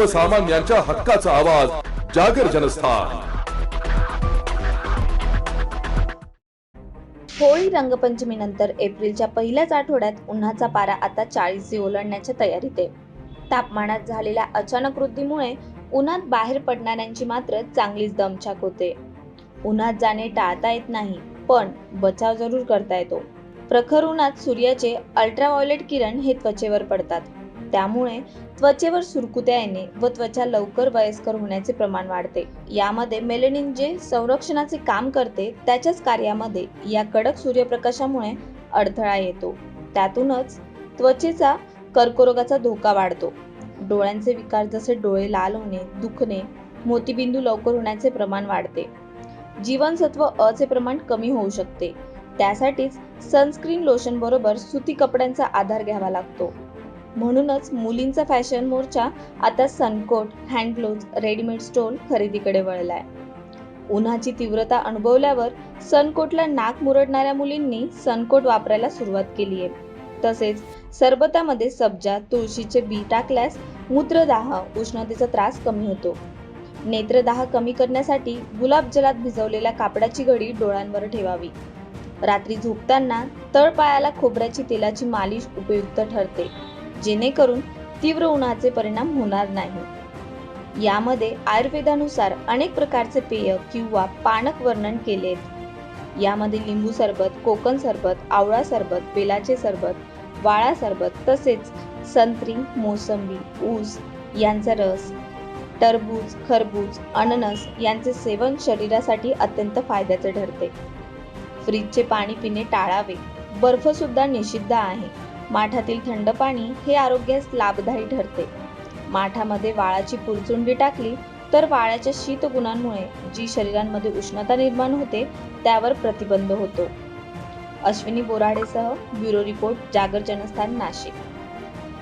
सर्वसामान्यांच्या हक्काचा आवाज जागर जनस्थान. होळी रंगपंचमीनंतर एप्रिलच्या पहिल्याच आठवड्यात उन्हाचा पारा आता चाळीसशी ओलांडण्याच्या तयारीत आहे. तापमानात झालेल्या अचानक वृद्धीमुळे उन्हात बाहेर पडणाऱ्यांची मात्र चांगलीच दमछाक होते. उन्हात जाणे टाळता येत नाही पण बचाव जरूर करता येतो. प्रखर उन्हात सूर्याचे अल्ट्राव्हायोलेट किरण हे त्वचेवर पडतात. त्यामुळे त्वचेवर सुरकुत्या येणे व त्वचा लवकर वयस्कर होण्याचे प्रमाण वाढते. यामध्ये मेलेनिन जे संरक्षणाचे काम करते त्याच्याच कार्यामध्ये या कडक सूर्यप्रकाशामुळे अडथळा येतो. त्यातूनच त्वचेचा कर्करोगाचा धोका वाढतो. डोळ्यांचे विकार जसे डोळे लाल होणे दुखणे मोतीबिंदू लवकर होण्याचे प्रमाण वाढते. जीवनसत्व अ चे प्रमाण कमी होऊ शकते. त्यासाठीच सनस्क्रीन लोशन बरोबर सुती कपड्यांचा आधार घ्यावा लागतो. म्हणूनच मुलींचा फॅशन मोर्चा आता सनकोट हँडग्लोज रेडीमेड स्टोल खरेदीकडे वळलाय. उन्हाची तीव्रता अनुभवल्यावर सनकोटला नाक मुरडणाऱ्या मुलींनी सनकोट वापरायला सुरुवात केली आहे तसेच सरबतामध्ये सब्जा तुळशीचे बी टाकल्यास मूत्रदाह उष्णतेचा त्रास कमी होतो. नेत्रदाह कमी करण्यासाठी गुलाबजलात भिजवलेल्या कापडाची घडी डोळ्यांवर ठेवावी. रात्री झोपताना तळपायाला खोबऱ्याची तेलाची मालिश उपयुक्त ठरते. जेणेकरून तीव्र उन्हाचे परिणाम होणार नाही. यामध्ये आयुर्वेदानुसार अनेक प्रकारचे पेय किंवा पानक वर्णन केले आहेत यामध्ये लिंबू सरबत कोकण सरबत आवळा सरबत बेलाचे सरबत वाळा सरबत तसेच संत्री मोसंबी ऊस यांचा रस टरबूज खरबूज अननस यांचे सेवन शरीरासाठी अत्यंत फायद्याचे ठरते. फ्रीजचे पाणी पिणे टाळावे. बर्फ सुद्धा निषिद्ध आहे. माठातील थंड पाणी हे आरोग्यास लाभदायी ठरते. माठामध्ये वाळाची पुरचुंडी टाकली तर वाळ्याच्या शीत गुणांमुळे जी शरीरांमध्ये उष्णता निर्माण होते त्यावर प्रतिबंध होतो. अश्विनी बोराडेसह ब्युरो रिपोर्ट जागर जनस्थान नाशिक.